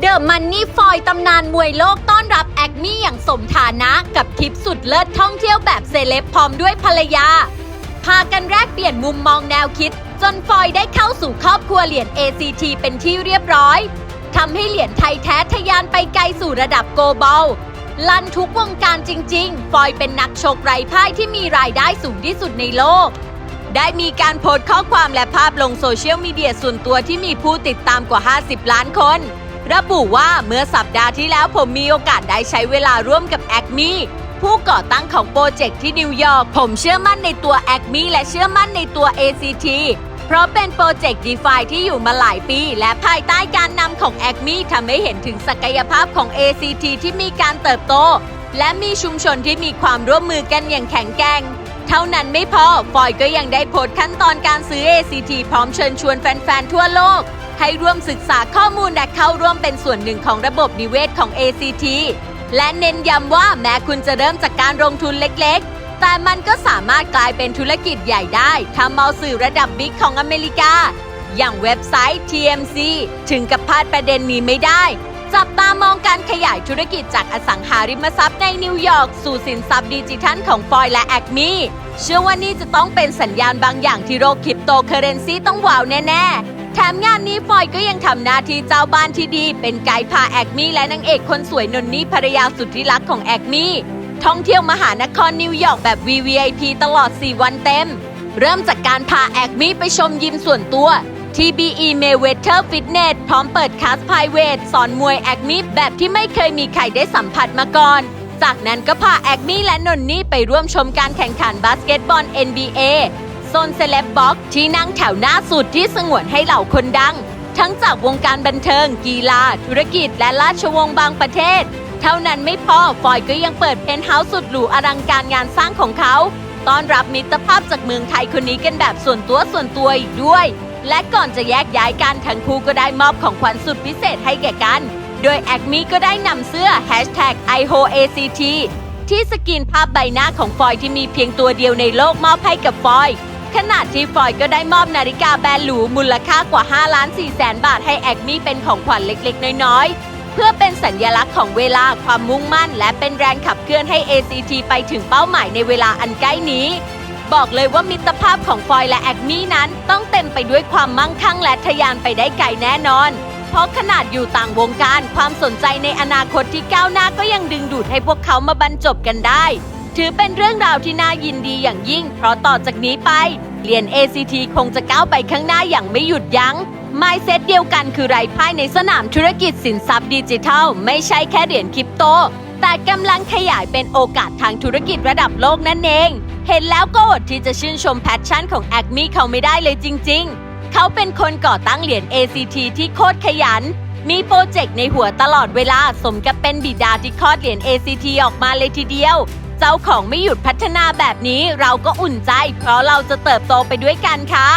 เดอะมันนี่ฟอยตำนานมวยโลกต้อนรับแอคมี่อย่างสมฐานะกับทริปสุดเลิศท่องเที่ยวแบบเซเลบพร้อมด้วยภรรยา พากันแรกเปลี่ยนมุมมองแนวคิด จนฟอยได้เข้าสู่ครอบครัวเหรียญ ACT เป็นที่เรียบร้อยทำให้เหรียญไทยแท้ทะยานไปไกลสู่ระดับโกลบอลลันทุกวงการจริง ๆ ฟอยเป็นนักชกไร้พ่ายที่มีรายได้สูงที่สุดในโลก ได้มีการโพสต์ข้อความและภาพลงโซเชียลมีเดียส่วนตัวที่มีผู้ติดตามกว่า 50 ล้านคน ระบุว่าเมื่อสัปดาห์ที่แล้วผมมีโอกาสได้ใช้เวลาร่วมกับแอคมีผู้ก่อตั้งของโปรเจกต์ที่นิวยอร์กผมเชื่อมั่นในตัวแอคมีและเชื่อมั่นในตัว ACT เพราะเป็นโปรเจกต์ d e f i ที่อยู่มาหลายปี และภายใต้การนำของแอคมีทำให้เห็นถึงศักยภาพของ ACT ที่มีการเติบโต และมีชุมชนที่มีความร่วมมือกันอย่างแข็งแกร่งเท่านั้นไม่พอ ฟอยก็ยังได้โพสต์ขั้นตอนการซื้อ ACT พร้อมเชิญชวนแฟน ๆ ทั่วโลก ให้ร่วมศึกษาข้อมูลและเข้าร่วมเป็นส่วนหนึ่งของระบบนิเวศของ ACT และเน้นย้ำว่าแม้คุณจะเริ่มจากการลงทุนเล็กๆ แต่มันก็สามารถกลายเป็นธุรกิจใหญ่ได้ทำเอาสื่อระดับบิ๊กของอเมริกา อย่างเว็บไซต์ TMC ถึงกับพลาดประเด็นนี้ไม่ได้ จับตามองการขยายธุรกิจจากอสังหาริมทรัพย์ในนิวยอร์กสู่สินทรัพย์ดิจิทัลของฟอยและแอคมีเชื่อว่านี่จะต้องเป็นสัญญาณบางอย่างที่โลกคริปโตเคอเรนซีต้องว้าวแน่ ๆ แถมงานนี้ฟอยก็ยังทำหน้าที่เจ้าบ้านที่ดี เป็นไกด์พาแอคมีและนางเอกคนสวยนนนี่ภรรยาสุดที่รักของแอคมีท่องเที่ยวมหานครนิวยอร์กแบบ VVIP ตลอด 4 วันเต็ม เริ่มจากการพาแอคมีไปชมยิมส่วนตัว TBE Mayweather Fitness พร้อมเปิดคลาสไพรเวทสอนมวยแอคมีแบบที่ไม่เคยมีใครได้สัมผัสมาก่อน จากนั้นก็พาแอคมีและนนนี่ไปร่วมชมการแข่งขันบาสเกตบอล NBA โซนเซเลบบ็อกที่นั่งแถวหน้าสุดที่สงวนให้เหล่าคนดัง ทั้งจากวงการบันเทิง กีฬา ธุรกิจและราชวงศ์บางประเทศ เท่านั้นไม่พอฟอยก็ยังเปิดเพนท์เฮาส์สุดหรูอลังการงานสร้างของเขาต้อนรับมิตรภาพจากเมืองไทยคนนี้กันแบบส่วนตัวส่วนตัวอีกด้วย และก่อนจะแยกย้ายกันทั้งคู่ก็ได้มอบของขวัญสุดพิเศษให้แก่กัน โดยแอคมีก็ได้นำเสื้อ Hashtag IHOACT ที่สกรีนภาพใบหน้าของฟอยที่มีเพียงตัวเดียวในโลกมอบให้กับฟอย ขณะที่ฟอยก็ได้มอบนาฬิกาแบรนด์หรูมูลค่ากว่า 5 ล้าน4แสนบาทให้แอคมีเป็นของขวัญเล็กๆ น้อยๆ เพื่อเป็นสัญญลักษณ์ของเวลาความมุ่งมั่น และเป็นแรงขับเคลื่อนให้ ACT ไปถึงเป้าหมายในเวลาอันใกล้นี้ บอกเลยว่ามิตรภาพของฟอยและแอคมี่นั้น ต้องเต็มไปด้วยความมั่งคั่งและทะยานไปได้ไกลแน่นอน เพราะขนาดอยู่ต่างวงการความสนใจในอนาคตที่ก้าวหน้าก็ยังดึงดูดให้พวกเขามาบรรจบกันได้ ถือเป็นเรื่องราวที่น่ายินดีอย่างยิ่ง เพราะต่อจากนี้ไปเหรียญ ACT คงจะก้าวไปข้างหน้าอย่างไม่หยุดยัง้งไมเซตเดียวกันคือไรพ่ายในสนามธุรกิจสินทรัพย์ดิจิทัล ไม่ใช่แค่เหรียญคริปโต แต่กำลังขยายเป็นโอกาสทางธุรกิจระดับโลกนั่นเอง เห็นแล้วก็อดที่จะชื่นชมแพชชั่นของแอคมีเขาไม่ได้เลยจริง ๆ เขาเป็นคนก่อตั้งเหรียญ ACT ที่โคตรขยัน มีโปรเจกต์ในหัวตลอดเวลาสมกับเป็นบิดาที่คลอดเหรียญ ACT ออกมาเลยทีเดียว เจ้าของไม่หยุดพัฒนาแบบนี้เราก็อุ่นใจ เพราะเราจะเติบโตไปด้วยกันค่ะ